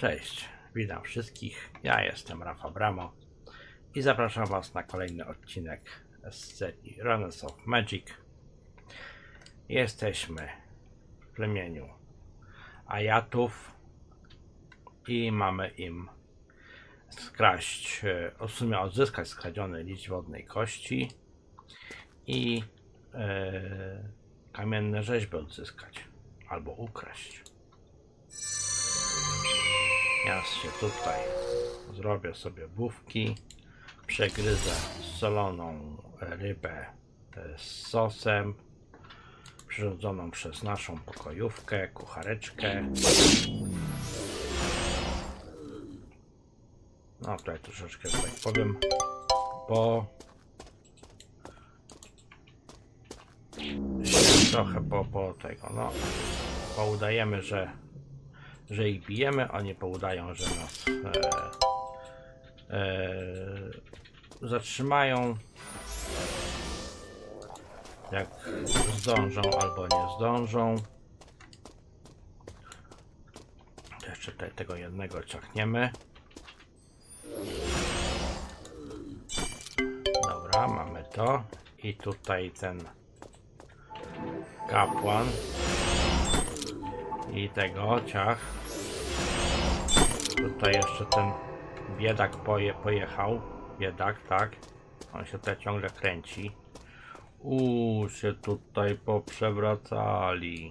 Cześć, witam wszystkich. Ja jestem Rafa Bramo i zapraszam Was na kolejny odcinek z serii Runners of Magic. Jesteśmy w plemieniu Ajatów i mamy im skraść, e, w sumie odzyskać skradziony liść wodnej kości i e, kamienne rzeźby odzyskać albo ukraść. Ja się tutaj zrobię sobie bówki, przegryzę soloną rybę z sosem, przyrządzoną przez naszą pokojówkę, kuchareczkę. No tutaj troszeczkę, tak powiem, bo trochę po, po tego, no, poudajemy, że że ich bijemy, oni poudają, że nas e, e, zatrzymają. Jak zdążą albo nie zdążą. Jeszcze tutaj tego jednego ciachniemy. Dobra, mamy to. I tutaj ten kapłan i tego ciach. Tutaj jeszcze ten biedak poje, pojechał. Biedak, tak. On się tutaj ciągle kręci. Uuu, się tutaj poprzewracali.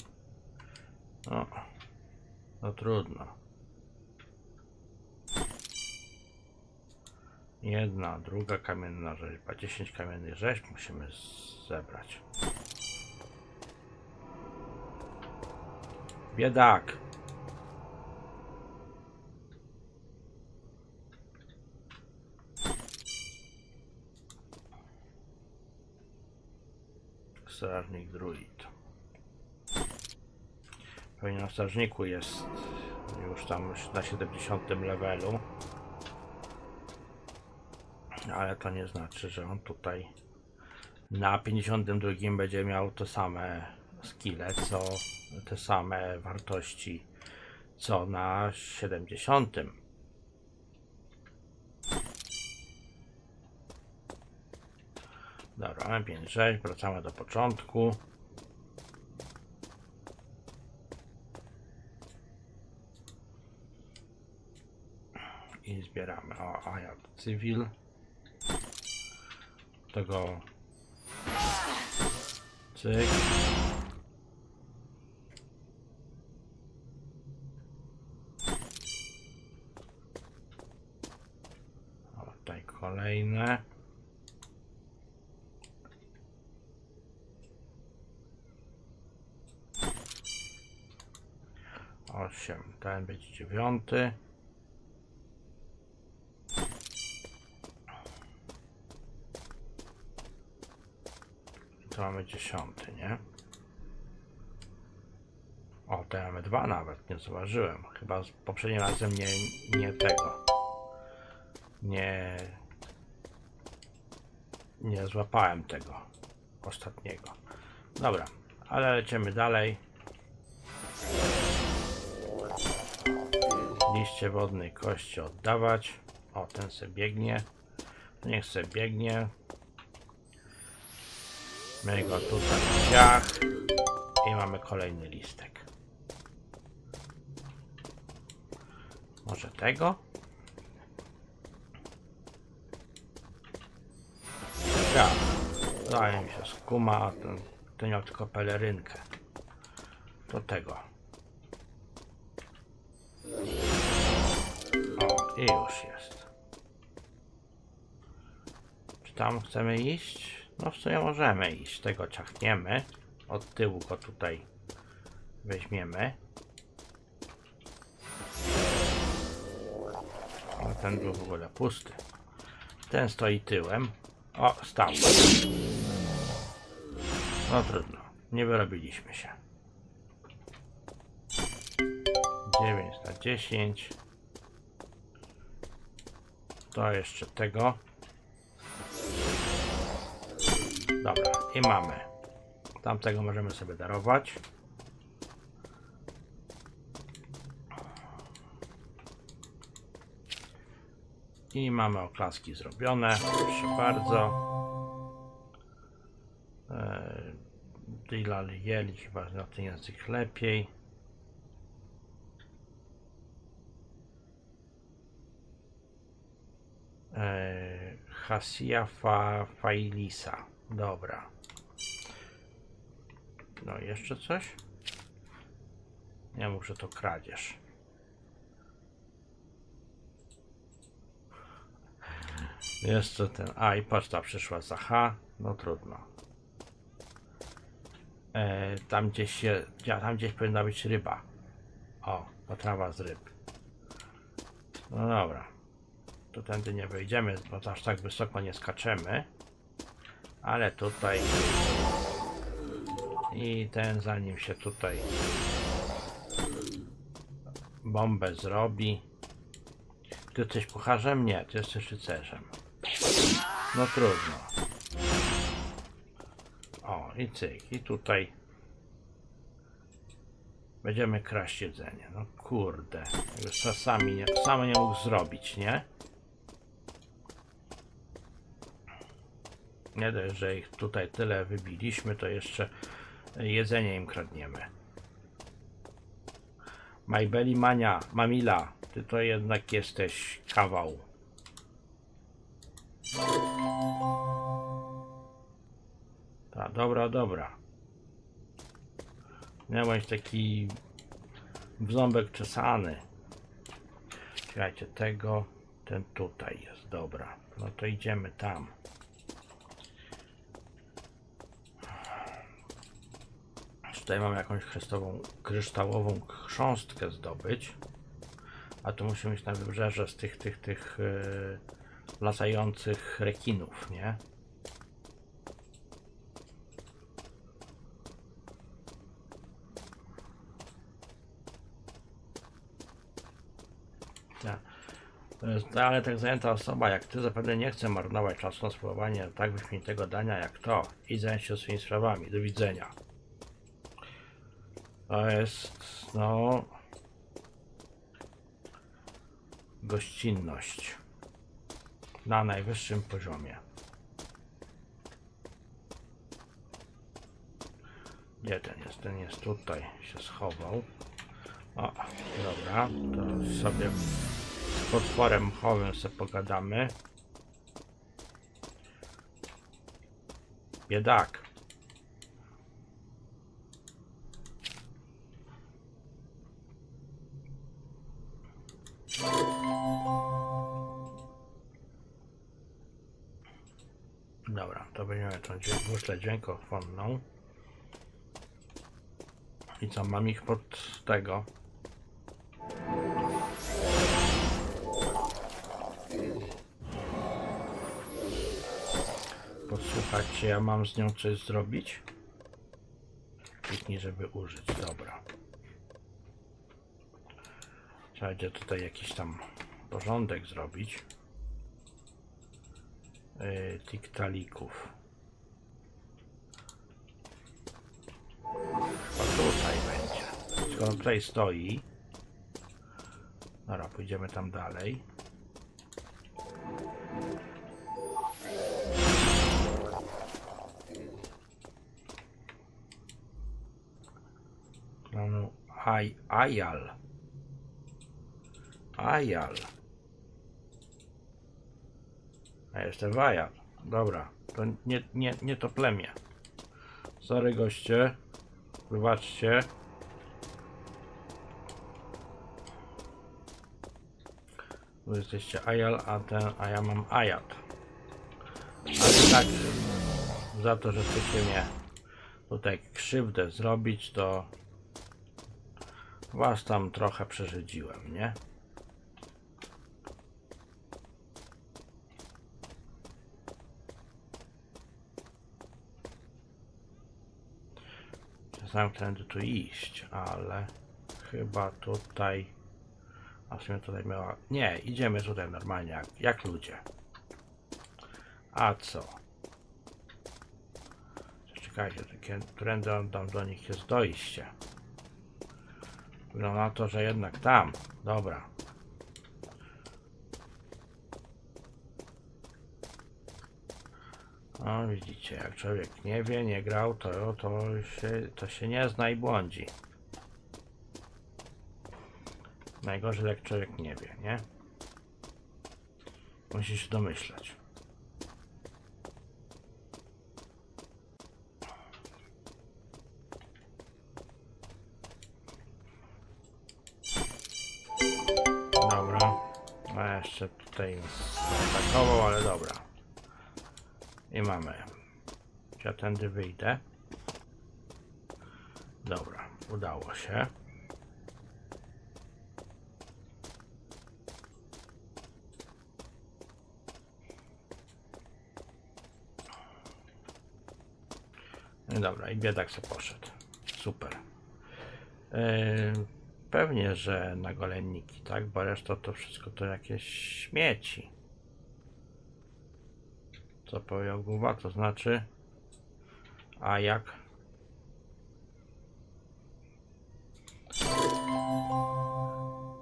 No, no trudno. Jedna, druga kamienna rzeźba. 10 kamiennych rzeźb musimy zebrać. Biedak. Strażnik druid. Pewnie na strażniku jest już tam na 70 levelu. Ale to nie znaczy, że on tutaj na 52 będzie miał te same skille, co te same wartości co na 70. Dobra, mamy 5 6, wracamy do początku. I zbieramy o Ajat Cywil. Tego cyk. 49. To mamy 10, nie? O, to mamy dwa nawet, nie zauważyłem. Chyba poprzednim razem nie, nie tego. Nie... Nie złapałem tego ostatniego. Dobra, ale lecimy dalej. Liście wodnej kości oddawać. O, ten se biegnie. Niech se biegnie. My go tutaj ciach. I mamy kolejny listek. Może tego? Tak. Daje mi się skuma, a ten, ten miał tylko pelerynkę. Do tego. O, i już jest. Czy tam chcemy iść? No w sumie możemy iść. Tego ciachniemy. Od tyłu go tutaj weźmiemy. A ten był w ogóle pusty. Ten stoi tyłem. O, stał. No trudno. Nie wyrobiliśmy się. 9 na 10. To jeszcze tego. Dobra, i mamy. Tamtego możemy sobie darować. I mamy oklaski zrobione. Proszę bardzo. Eee, Dilal Jeli chyba na ten język lepiej. Hasia fa, Failisa. Dobra. No jeszcze coś? Mów, że to kradzież. Jeszcze ten. A i poczta przyszła za H. No trudno. E, tam gdzieś się. Tam gdzieś powinna być ryba. O, potrawa z ryb. No dobra. Tędy nie wejdziemy, bo aż tak wysoko nie skaczemy. Ale tutaj. I ten zanim się tutaj bombę zrobi. Ty jesteś kucharzem? Nie, ty jesteś rycerzem. No trudno. O, i cyk, i tutaj będziemy kraść jedzenie. No kurde, już czasami nie, sam nie mógł zrobić, nie? Nie dość, że ich tutaj tyle wybiliśmy, to jeszcze jedzenie im kradniemy. Majbeli Mania, Mamila, ty to jednak jesteś kawał. Ta, dobra, dobra. Nie bądź taki ząbek czesany. Czekajcie, tego, ten tutaj jest, dobra. No to idziemy tam. Tutaj mam jakąś krystową, kryształową chrząstkę zdobyć. A tu musimy iść na wybrzeże z tych, tych, tych yy, latających rekinów, nie? E, Ale tak zajęta osoba jak ty zapewne nie chce marnować czasu na spróbowanie tak wyśmienitego dania jak to i zająć się swoimi sprawami. Do widzenia. To jest, no... Gościnność. Na najwyższym poziomie. Gdzie ten jest? Ten jest tutaj. Się schował. O, dobra. To sobie z potworem mchowym sobie pogadamy. Biedak. Muszlę dźwiękofonną. I co, mam ich pod tego. Posłuchać, czy ja mam z nią coś zrobić? Kliknij, żeby użyć, dobra. Trzeba będzie tutaj jakiś tam porządek zrobić. Yy, tiktalików. Chyba tutaj będzie. Skoro tutaj stoi. Dobra, pójdziemy tam dalej. Klanu Aj, Ajal. Ajal. A jestem Wajal. Dobra, to nie, nie, nie to plemię. Sorry goście. Wybaczcie. Wy jesteście Ajal, a ten, a ja mam Ajat. Ale tak, za to, że chcecie mnie tutaj krzywdę zrobić, to was tam trochę przerzedziłem, nie? Tędy tu iść, ale chyba tutaj. A w sumie tutaj miała. Nie, idziemy tutaj normalnie, jak, jak ludzie. A co? Czekajcie, takie, którędy tam do nich jest dojście. Wygląda na to, że jednak tam. Dobra. No widzicie, jak człowiek nie wie, nie grał, to, to, się, to się nie zna i błądzi. Najgorzej jak człowiek nie wie, nie? Musi się domyślać. Dobra. A jeszcze tutaj atakował, ale dobra. I mamy. Ja tędy wyjdę? Dobra, udało się. No dobra, i biedak se poszedł. Super. Yy, pewnie, że na golenniki, tak? Bo reszta to wszystko to jakieś śmieci. Co powiedział Guba, to znaczy a jak?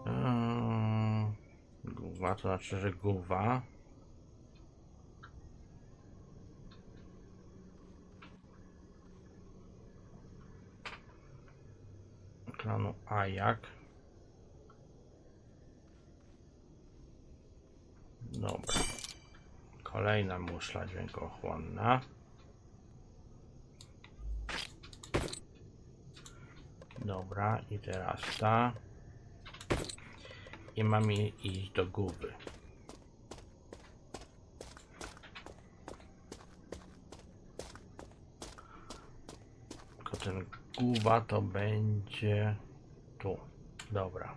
Eee, Guba to znaczy, że Guwa klanu Ajak Dobra. Kolejna muszla dźwiękochłonna. Dobra, i teraz ta. I mamy iść do góry. Tylko ten guba to będzie tu. Dobra.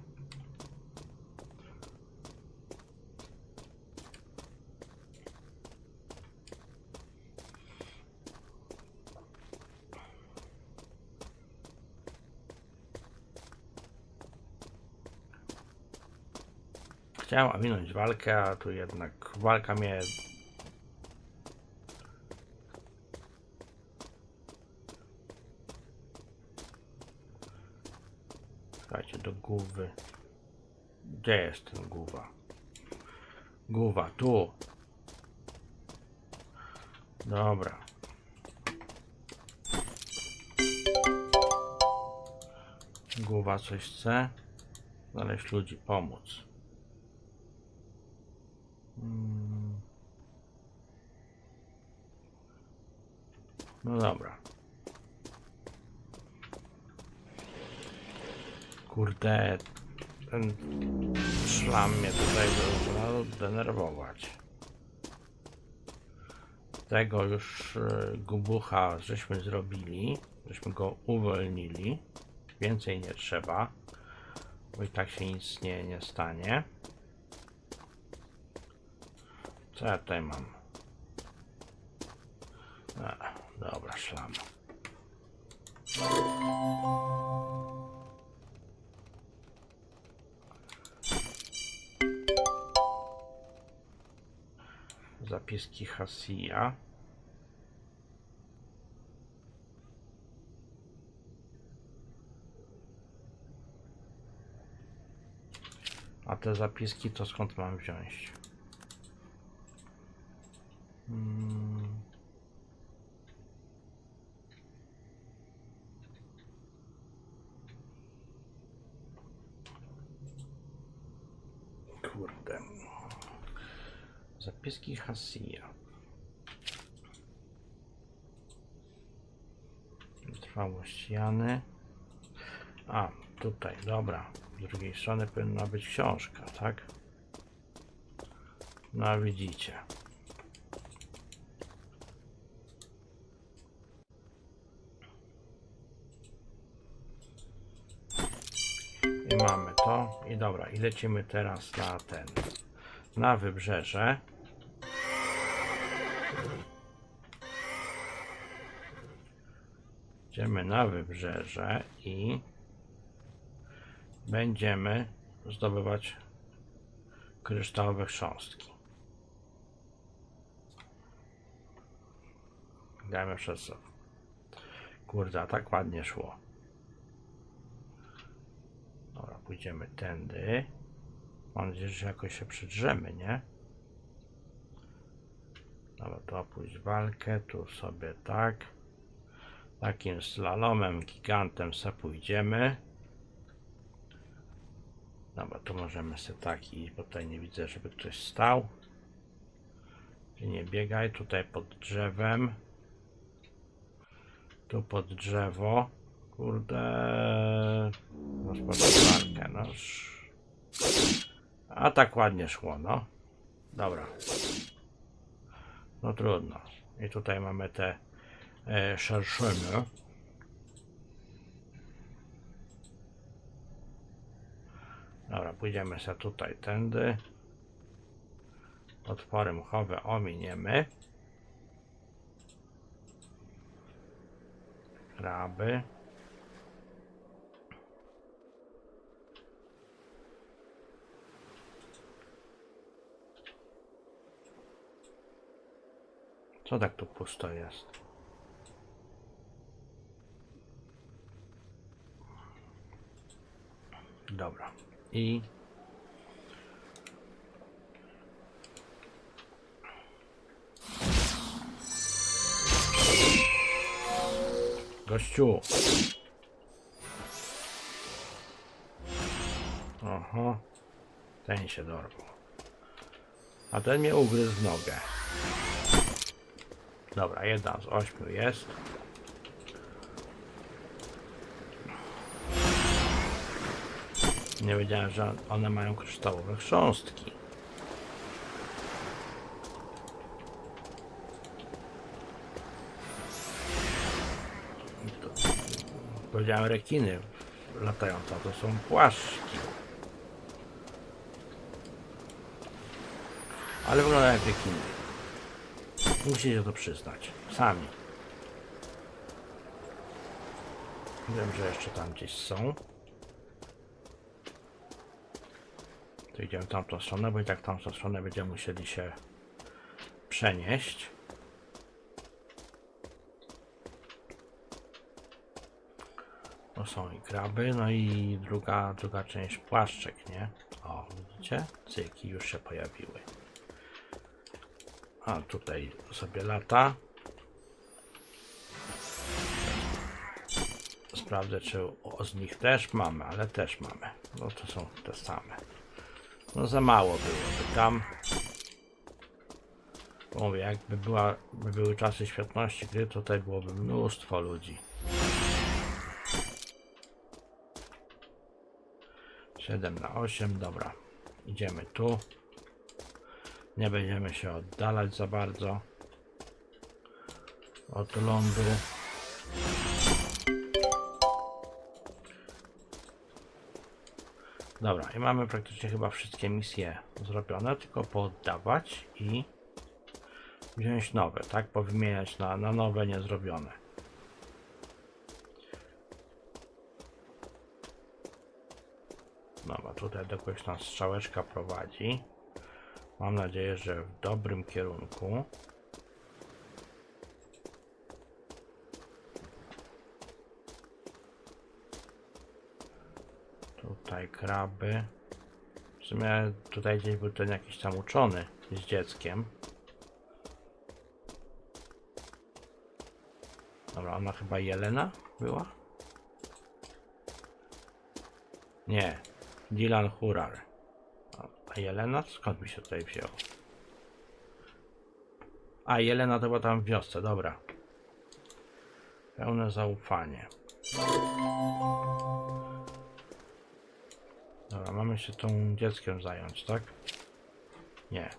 Chciałem ominąć walkę, a tu jednak walka mnie Słuchajcie, do głowy. Gdzie jest ten głowa? Głowa, tu. Dobra. Głowa coś chce. Znaleźć ludzi, pomóc. Mm. No dobra. Kurde, ten szlam mnie tutaj zaczął denerwować. Tego już e, gubucha żeśmy zrobili, żeśmy go uwolnili. Więcej nie trzeba, bo i tak się nic nie, nie stanie. Co ja tutaj mam? A, dobra, szlam. Zapiski Hasia. A te zapiski to skąd mam wziąć? Mm. Kurde. Zapiski Hasia. Trwałość Jany. A, tutaj, dobra. Z drugiej strony powinna być książka, tak? No widzicie. I dobra, i lecimy teraz na ten. Na wybrzeże. Idziemy na wybrzeże i będziemy zdobywać kryształowe chrząstki. Dajmy przez. Kurde, tak ładnie szło. Dobra, pójdziemy tędy. Mam nadzieję, że jakoś się przydrzemy, nie? Dobra, to opuść walkę, tu sobie tak. Takim slalomem, gigantem se pójdziemy. Dobra, tu możemy sobie tak iść, bo tutaj nie widzę, żeby ktoś stał. Nie biegaj, tutaj pod drzewem. Tu pod drzewo. Kurde. Rozpocznę walkę, no. sz- A tak ładnie szło, no. Dobra. No trudno. I tutaj mamy te e, szerszyny. Dobra, pójdziemy sobie tutaj tędy. Otwory mchowe ominiemy. Kraby. Co tak tu pusto jest? Dobra. I Gościu. Oho. Ten się dorwał. A ten mnie ugryzł w nogę. Dobra, jedna z ośmiu jest. Nie wiedziałem, że one mają kryształowe chrząstki. Powiedziałem rekiny latające, to są płaszczki. Ale wyglądają jak rekiny. Musicie to przyznać. Sami. Wiem, że jeszcze tam gdzieś są. To idziemy tamtą stronę, bo i tak tamtą stronę będziemy musieli się przenieść. To są i kraby, no i druga, druga część płaszczek, nie? O, widzicie? Cyki już się pojawiły. A tutaj sobie lata. Sprawdzę, czy o, z nich też mamy, ale też mamy. No to są te same. No za mało byłoby tam. Mówię, jakby była, by były czasy świetności gry, tutaj byłoby mnóstwo ludzi. 7 na 8, dobra. Idziemy tu. Nie będziemy się oddalać za bardzo od lądu. Dobra, i mamy praktycznie chyba wszystkie misje zrobione, tylko pooddawać i wziąć nowe, tak? Powymieniać na, na nowe, niezrobione. Dobra, tutaj dokądś nas strzałeczka prowadzi. Mam nadzieję, że w dobrym kierunku. Tutaj kraby. W sumie tutaj gdzieś był ten jakiś tam uczony z dzieckiem. Dobra, ona chyba Jelena była? Nie, Dylan Hurar. A- Jelena? Skąd mi się tutaj wziął? A, Jelena to była tam w wiosce, dobra. Pełne zaufanie. Dobra, mamy się tą dzieckiem zająć, tak? Nie.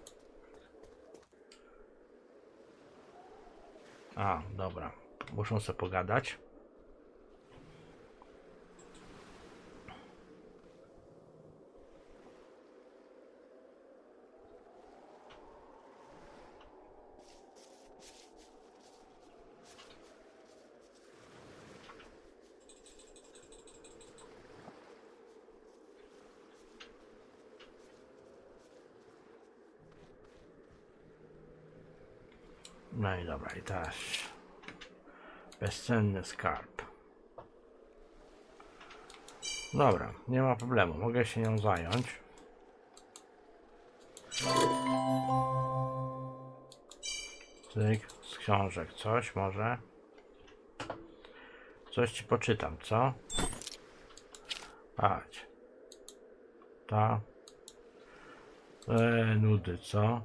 A, dobra. Muszą sobie pogadać. No i dobra, i teraz bezcenny skarb. Dobra, nie ma problemu, mogę się nią zająć. Cyk, z książek coś może. Coś ci poczytam, co? Patrz. Ta. Eee, nudy, co?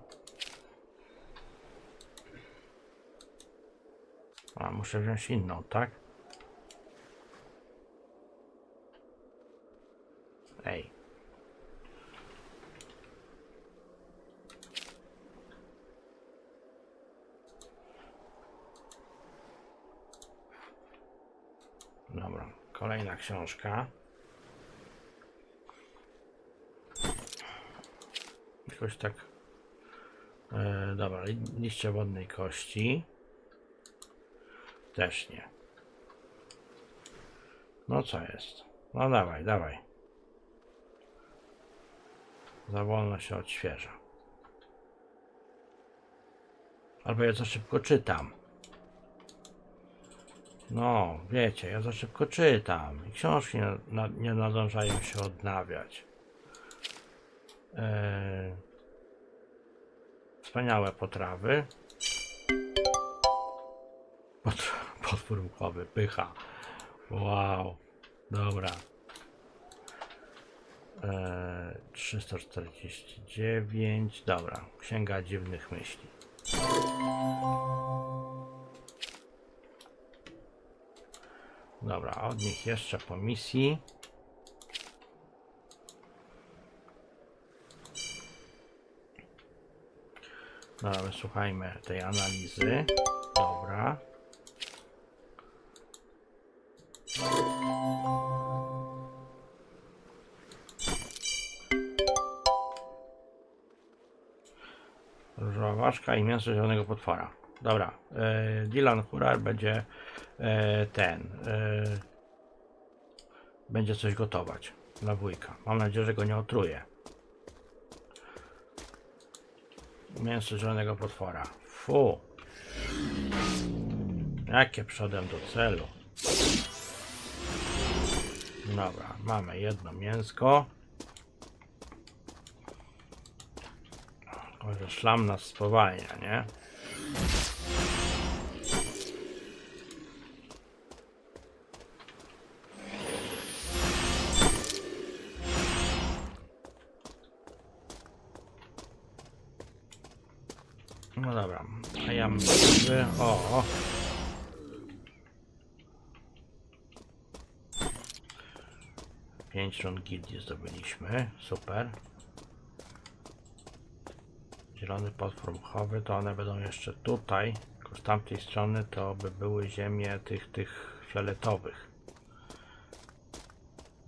A, muszę wziąć inną, tak? Ej. Dobra, kolejna książka. Jakoś tak. E, dobra, li- liście wodnej kości. Też nie. No co jest? No dawaj, dawaj. Za wolno się odświeża. Albo ja za szybko czytam. No, wiecie, ja za szybko czytam. I książki nie, na, nie nadążają się odnawiać. Eee, wspaniałe potrawy. Pot, potwór mchowy, pycha. Wow, dobra. Eee, 349, dobra. Księga dziwnych myśli. Dobra, od nich jeszcze po misji. Dobra, wysłuchajmy tej analizy. Dobra. Ważka i mięso zielonego potwora. Dobra. E, Dylan Hurar będzie e, ten. E, będzie coś gotować dla wujka. Mam nadzieję, że go nie otruje. Mięso zielonego potwora. Fu. Jakie przodem do celu. Dobra, mamy jedno mięsko. Może szlam nas spowalnia, nie? No dobra, a ja myślę, o. Pięć rund gildii zdobyliśmy, super. Zielony potwór mchowy, to one będą jeszcze tutaj. Tylko z tamtej strony to by były ziemie tych, tych fioletowych.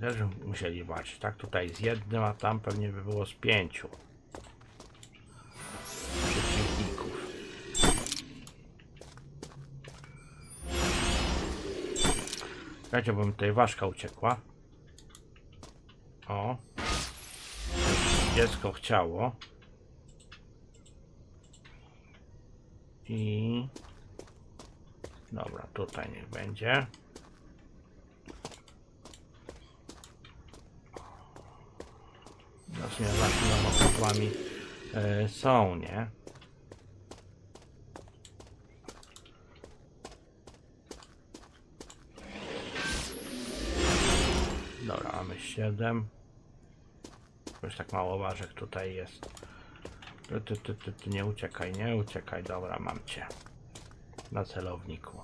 Też musieli walczyć, tak? Tutaj z jednym, a tam pewnie by było z pięciu. Przeciwników. Słuchajcie, bo mi tutaj ważka uciekła. O. Dziecko chciało. I... Dobra, tutaj niech będzie. Teraz mnie właśnie motocykłami e, są, nie? Dobra, mamy 7. Już tak mało ważek tutaj jest. Ty, ty, ty, ty, nie uciekaj, nie uciekaj. Dobra, mam cię. Na celowniku.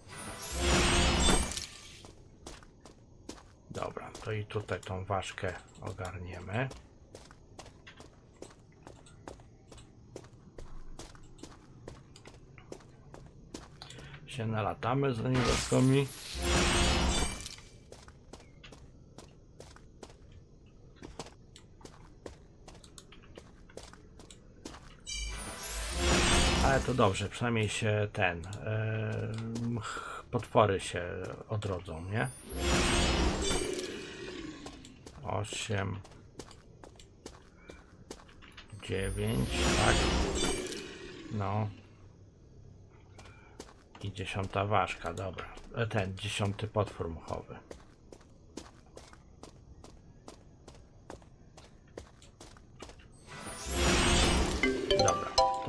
Dobra, to i tutaj tą ważkę ogarniemy. Się nalatamy z nimi to dobrze, przynajmniej się ten. Yy, potwory się odrodzą, nie? 8 9, tak? No. I dziesiąta ważka, dobra. E, Ten, dziesiąty potwór muchowy.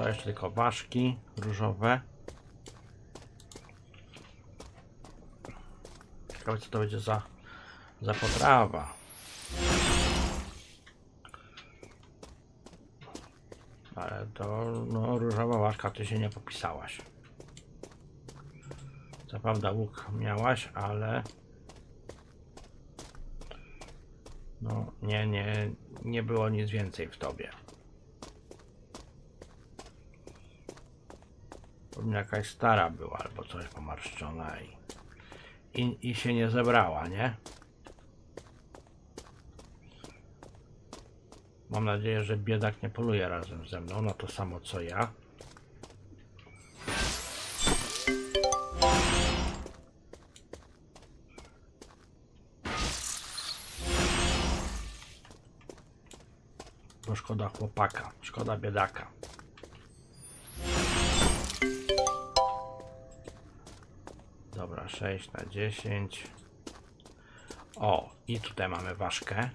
To jeszcze tylko ważki różowe. Ciekawe co to będzie za, za potrawa. Ale to no, różowa ważka, ty się nie popisałaś. Co prawda łuk miałaś, ale... No nie, nie, nie było nic więcej w tobie. Jakaś stara była, albo coś pomarszczona i, i, i się nie zebrała, nie? Mam nadzieję, że biedak nie poluje razem ze mną na to samo co ja. Bo szkoda chłopaka, szkoda biedaka. 6 na 10. O, i tutaj mamy ważkę.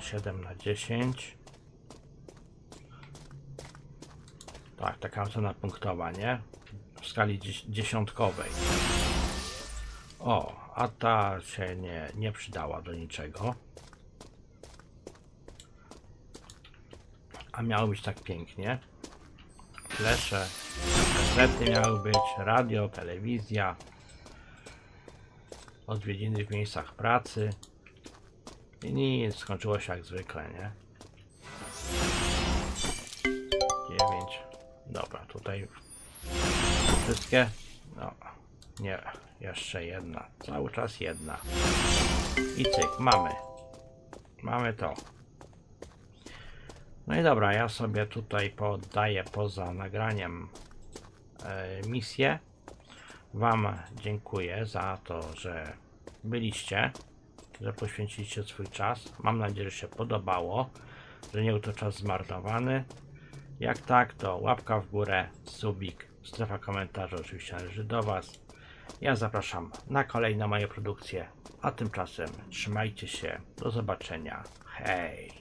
Siedem na dziesięć. Tak, taka ocena punktowa, nie? W skali dzies- dziesiątkowej. O, a ta się nie, nie przydała do niczego. A miało być tak pięknie. Flesze, kasety miały być, radio, telewizja, odwiedziny w miejscach pracy. I nic, skończyło się jak zwykle, nie? 9. Dobra, tutaj wszystkie. No, nie, jeszcze jedna. Cały czas jedna. I cyk, mamy. Mamy to. No i dobra, ja sobie tutaj poddaję poza nagraniem e, misję. Wam dziękuję za to, że byliście, że poświęciliście swój czas. Mam nadzieję, że się podobało, że nie był to czas zmarnowany. Jak tak, to łapka w górę, subik, strefa komentarzy oczywiście należy do Was. Ja zapraszam na kolejne moje produkcje, a tymczasem trzymajcie się, do zobaczenia, hej!